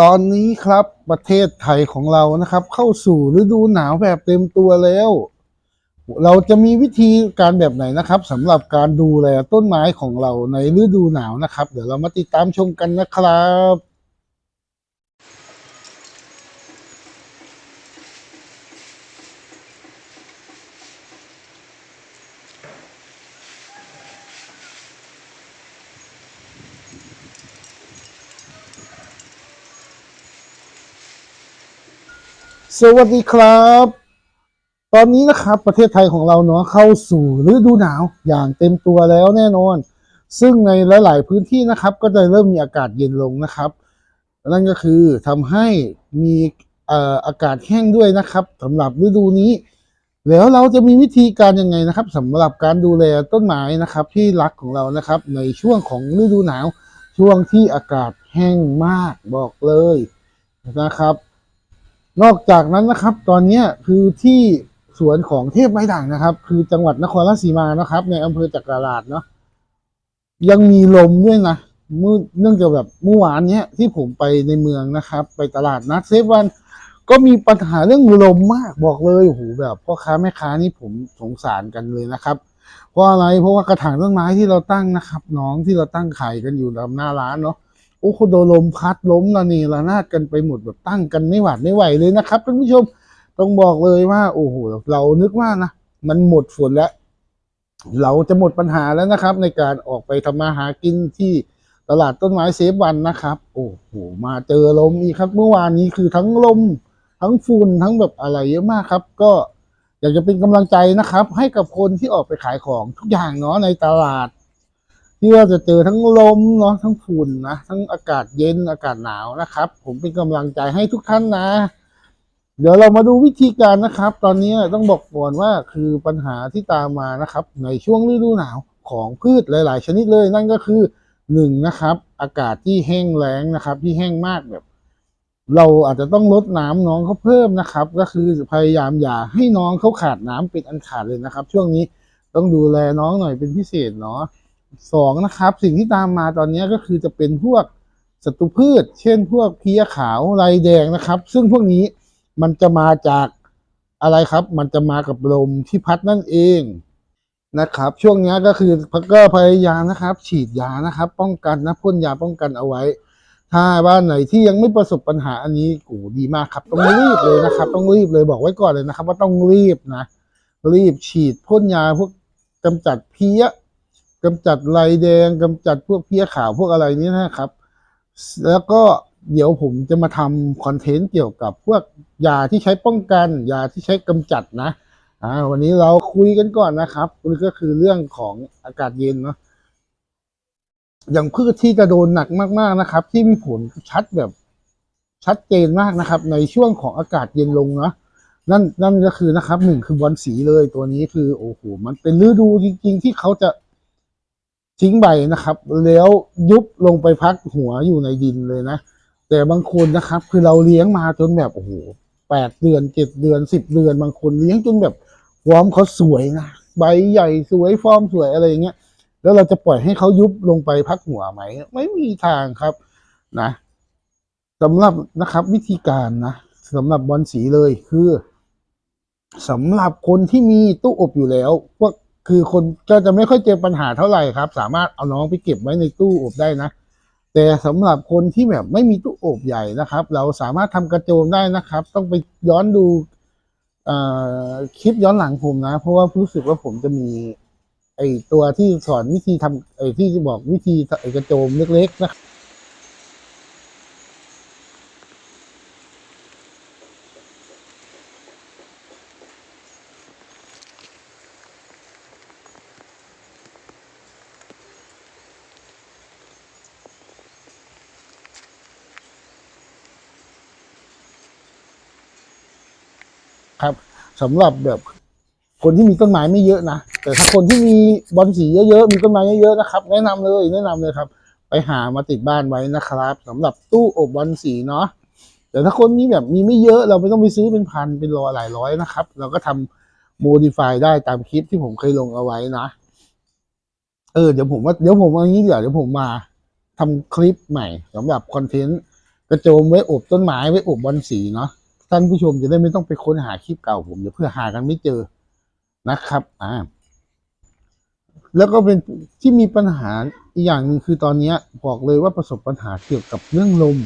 ตอนนี้ครับประเทศไทยของเรานะครับ เข้าสู่ฤดูหนาวแบบเต็มตัวแล้ว เราจะมีวิธีการแบบไหนนะครับสำหรับการดูแลต้นไม้ของเราในฤดูหนาวนะครับ เดี๋ยวเรามาติดตามชมกันนะครับ สวัสดีครับ ตอนนี้นะครับประเทศไทยของเราเนาะเข้าสู่ฤดูหนาวอย่างเต็มตัวแล้วแน่นอน ซึ่งในหลาย ๆ พื้นที่นะครับ ก็จะเริ่มมีอากาศเย็นลงนะครับ นั่นก็คือทำให้มีเอ่ออากาศแห้งด้วยนะครับสำหรับฤดูนี้ แล้วเราจะมีวิธีการยังไงนะครับสำหรับการดูแลต้นไม้นะครับ ที่รักของเรานะครับ ในช่วงของฤดูหนาวช่วงที่อากาศแห้งมากบอกเลยนะครับ นอกจากนั้นนะครับ ตอนนี้คือที่สวนของเทพไม้ด่างนะครับ คือจังหวัดนครราชสีมานะครับ ในอำเภอจักราชเนาะยังมีลมด้วยนะเมื่อเนื่องจากแบบเมื่อวานเนี้ยที่ผมไปในเมืองนะครับ ไปตลาดนัดเซฟวัน ก็มีปัญหาเรื่องลมมากบอกเลยโอ้โหแบบพ่อค้าแม่ค้านี่ผมสงสารกันเลยนะครับ เพราะอะไรเพราะว่ากระถางต้นไม้ที่เราตั้งนะครับ น้องที่เราตั้งขายกันอยู่ตามหน้าร้านเนาะ โอ้โหโดนลมพัดล้มละนี่ระนาดกันไปหมดแบบตั้งกันไม่หวาดไม่ไหวเลยนะครับท่านผู้ชมต้องบอกเลยว่า โอ้โหเรานึกว่านะมันหมดฝนแล้ว เราจะหมดปัญหาแล้วนะครับ ในการออกไปทำมาหากินที่ตลาดต้นไม้เซฟวันนะครับ โอ้โหมาเจอลมอีกครับ เมื่อวานนี้คือทั้งลม ทั้งฝุ่นทั้งแบบอะไรเยอะมากครับ ก็อยากจะเป็นกำลังใจนะครับ ให้กับคนที่ออกไปขายของทุกอย่างเนาะในตลาด ที่เราจะเจอทั้งลมเนาะทั้งฝุ่นนะทั้งอากาศเย็นอากาศหนาวนะครับ ผมเป็นกำลังใจให้ทุกท่านนะ เดี๋ยวเรามาดูวิธีการนะครับ ตอนนี้ต้องบอกก่อนว่าคือปัญหาที่ตามมานะครับ ในช่วงฤดูหนาวของพืชหลาย ๆ ชนิดเลย นั่นก็คือหนึ่งนะครับ อากาศที่แห้งแล้งนะครับ ที่แห้งมากแบบ เราอาจจะต้องลดน้ำน้องเขาเพิ่มนะครับ ก็คือพยายามอย่าให้น้องเขาขาดน้ำเป็นอันขาดเลยนะครับ ช่วงนี้ต้องดูแลน้องหน่อยเป็นพิเศษเนาะ สองนะครับ สิ่งที่ตามมาตอนนี้ก็คือจะเป็นพวกศัตรูพืช เช่น พวกเพี้ยขาวลายแดงนะครับ ซึ่งพวกนี้มันจะมาจากอะไรครับ มันจะมากับลมที่พัดนั่นเองนะครับ ช่วงนี้ก็คือพักก็พยายามนะครับ ฉีดยานะครับ ป้องกันนะพ่นยาป้องกันเอาไว้ ถ้าบ้านไหนที่ยังไม่ประสบปัญหาอันนี้โอ้ดีมากครับ ต้องรีบเลยนะครับ ต้องรีบเลยบอกไว้ก่อนเลยนะครับ ว่าต้องรีบนะ รีบฉีดพ่นยาพวกกำจัดเพี้ย กำจัดลายแดงกำจัดพวกเพี้ยขาวพวกอะไรนี้นะครับ แล้วก็เดี๋ยวผมจะมาทำคอนเทนต์เกี่ยวกับพวกยาที่ใช้ป้องกันยาที่ใช้กำจัดนะอ่าวันนี้เราคุยกันก่อนนะครับนี่ก็คือเรื่องของอากาศเย็นเนาะอย่างพืชที่จะโดนหนักมากๆนะครับ ที่มีผลชัดแบบชัดเจนมากนะครับ ในช่วงของอากาศเย็นลงเนาะนั่นนั่นก็คือนะครับหนึ่งคือบอลสีเลยตัวนี้คือโอ้โหมันเป็นฤดูจริง ๆ ที่เขาจะ ทิ้งใบนะครับ แล้วยุบลงไปพักหัวอยู่ในดินเลยนะ แต่บางคนนะครับ คือเราเลี้ยงมาจนแบบโอ้โหแปดเดือนเจ็ดเดือนสิบเดือน บางคนเลี้ยงจนแบบฟอร์มเขาสวยนะใบใหญ่สวยฟอร์มสวยอะไรอย่างเงี้ยแล้วเราจะปล่อยให้เขายุบลงไปพักหัวไหม ไม่มีทางครับนะสำหรับนะครับวิธีการนะสำหรับบอลสีเลยคือสำหรับคนที่มีตู้อบอยู่แล้วพวก คือคนก็จะไม่ค่อยเจอปัญหาเท่าไหร่ครับ สามารถเอาน้องไปเก็บไว้ในตู้อบได้นะ แต่สำหรับคนที่แบบไม่มีตู้อบใหญ่นะครับ เราสามารถทำกระโจมได้นะครับ ต้องไปย้อนดูคลิปย้อนหลังผมนะ เพราะว่ารู้สึกว่าผมจะมี ไอตัวที่สอนวิธีทำไอที่บอกวิธีไอกระโจมเล็กๆนะครับ สำหรับแบบคนที่มีต้นไม้ไม่เยอะนะแต่ถ้าคนที่มีบอลสีเยอะๆมีต้นไม้เยอะๆนะครับ แนะนำเลยแนะนำเลยครับ ไปหามาติดบ้านไว้นะครับสำหรับตู้อบบอลสีเนาะแต่ถ้าคนมีแบบมีไม่เยอะเราไม่ต้องไปซื้อเป็นพันเป็นร้อยหลายร้อยนะครับ เราก็ทำโมดิฟายได้ตามคลิปที่ผมเคยลงเอาไว้นะ เออเดี๋ยวผมว่าเดี๋ยวผมเอางี้เดี๋ยวเดี๋ยวผมมาทำคลิปใหม่สำหรับคอนเทนต์กระโจมไว้อบต้นไม้ไว้อบบอลสีเนาะ ท่านผู้ชมจะได้ไม่ต้องไปค้นหาคลิปเก่าผมเดี๋ยวเพื่อหากันไม่เจอนะครับ อ่า แล้วก็เป็นที่มีปัญหาอีกอย่างหนึ่งคือตอนนี้บอกเลยว่าประสบปัญหาเกี่ยวกับเรื่องลม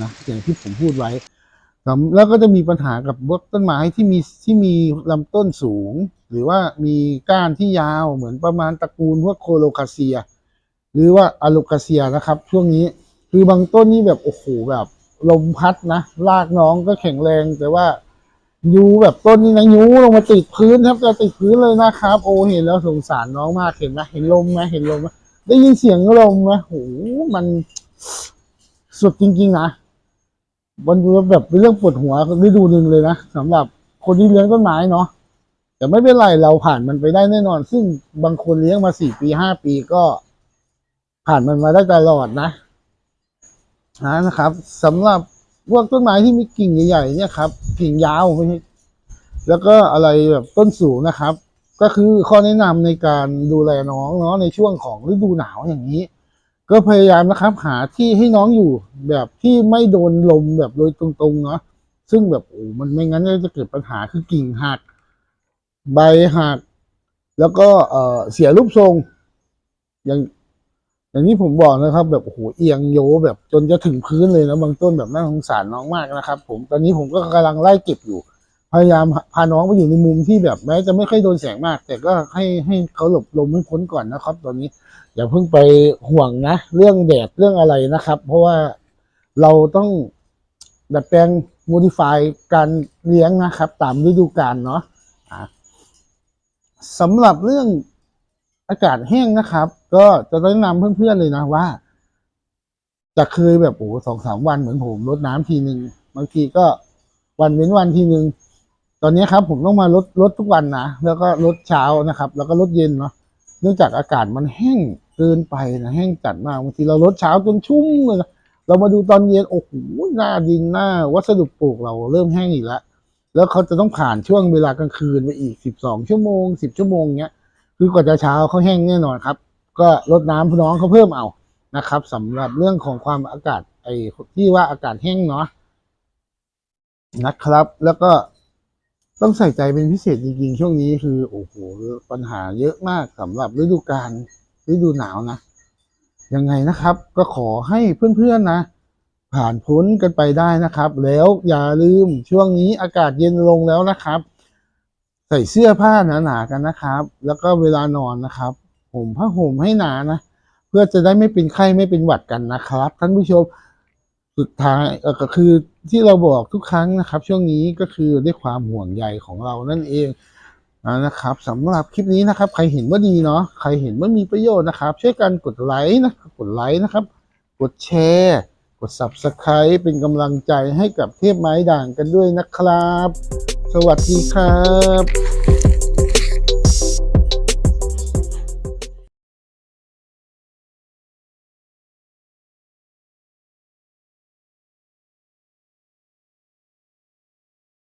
นะอย่างที่ผมพูดไว้ แล้วก็จะมีปัญหากับพวกต้นไม้ที่มีที่มีลำต้นสูง หรือว่ามีก้านที่ยาวเหมือนประมาณตระกูลพวกโคโลคาเซีย หรือว่าอะโลคาเซียนะครับ ช่วงนี้คือบางต้นนี่แบบโอ้โหแบบลมพัดนะรากน้องก็แข็งแรงแต่ว่ายูแบบต้นนี้นะยูลงมาติดพื้นครับจะติดพื้นเลยนะครับ โอ้เห็นแล้วสงสารน้องมากเห็นไหมเห็นลมไหมเห็นลมไหมได้ยินเสียงลมไหมโอ้โหมันสุดจริง ๆ นะ มันแบบเป็นเรื่องปวดหัวฤดูหนึ่งเลยนะสำหรับคนที่เลี้ยงต้นไม้เนาะแต่ไม่เป็นไรเราผ่านมันไปได้แน่นอน ซึ่งบางคนเลี้ยงมาสี่ปีห้าปีก็ ผ่านมันมาได้ตลอดนะนะครับสำหรับพวกต้นไม้ที่มีกิ่งใหญ่ๆเนี่ยครับ กิ่งยาวไม่ใช่แล้วก็อะไรแบบต้นสูงนะครับ ก็คือข้อแนะนำในการดูแลน้องเนาะในช่วงของฤดูหนาวอย่างนี้ ก็พยายามนะครับ หาที่ให้น้องอยู่แบบที่ไม่โดนลมแบบโดยตรงๆเนาะซึ่งแบบโอ้มันไม่งั้นจะเกิดปัญหาคือกิ่งหักใบหักแล้วก็เอ่อเสียรูปทรง อย่าง อย่างที่ผมบอกนะครับ แบบโอ้โหเอียงโยแบบจนจะถึงพื้นเลยนะบางต้นแบบน่าสงสารน้องมากนะครับ ผมตอนนี้ผมก็กำลังไล่เก็บอยู่ พยายามพาน้องไปอยู่ในมุมที่แบบแม้จะไม่ค่อยโดนแสงมาก แต่ก็ให้ให้เขาหลบลมให้พ้นก่อนนะครับ ตอนนี้อย่าเพิ่งไปห่วงนะ เรื่องแดดเรื่องอะไรนะครับ เพราะว่าเราต้องดัดแปลง modify การเลี้ยงนะครับ ตามฤดูกาลเนาะอะสำหรับเรื่องอากาศแห้งนะครับ ก็จะแนะนำเพื่อนๆเลยนะว่า จะเคยแบบโอ้สองสามวันเหมือนผมรดน้ำทีหนึ่งบางทีก็วันเว้นวันทีหนึ่ง ตอนนี้ครับผมต้องมาลดลดทุกวันนะแล้วก็ลดเช้านะครับ แล้วก็ลดเย็นเนาะเนื่องจากอากาศมันแห้งเกินไปนะแห้งจัดมากบางทีเราลดเช้าจนชุ่มเลยนะเรามาดูตอนเย็นโอ้โหหน้าดินหน้า วัสดุปลูกเราเริ่มแห้งอีกแล้วแล้วเขาจะต้องผ่านช่วงเวลากลางคืนไปอีกสิบสองชั่วโมงสิบชั่วโมงเนี้ยคือกว่าจะเช้าเขาแห้งแน่นอนครับ ก็ลดน้ำน้องเขาเพิ่มเอานะครับสำหรับเรื่องของความอากาศไอ้ที่ว่าอากาศแห้งเนาะนะครับ แล้วก็ ต้องใส่ใจเป็นพิเศษจริงๆ ช่วงนี้คือโอ้โหปัญหาเยอะมากสำหรับฤดูกาลฤดูหนาวนะ ยังไงนะครับ ก็ขอให้เพื่อนๆนะ ผ่านพ้นกันไปได้นะครับ แล้วอย่าลืมช่วงนี้อากาศเย็นลงแล้วนะครับ ใส่เสื้อผ้าหนาๆกันนะครับ แล้วก็เวลานอนนะครับห่มผ้าห่มให้หนานะ เพื่อจะได้ไม่เป็นไข้ไม่เป็นหวัดกันนะครับท่านผู้ชม สุดท้ายก็คือที่เราบอกทุกครั้งนะครับ ช่วงนี้ก็คือด้วยความห่วงใยของเรานั่นเองนะครับสำหรับคลิปนี้นะครับ ใครเห็นว่าดีเนาะใครเห็นว่ามีประโยชน์นะครับ ช่วยกันกดไลค์นะครับกดไลค์นะครับ กดแชร์ กด subscribe เป็นกำลังใจให้กับเทพไม้ด่างกันด้วยนะครับ สวัสดีครับ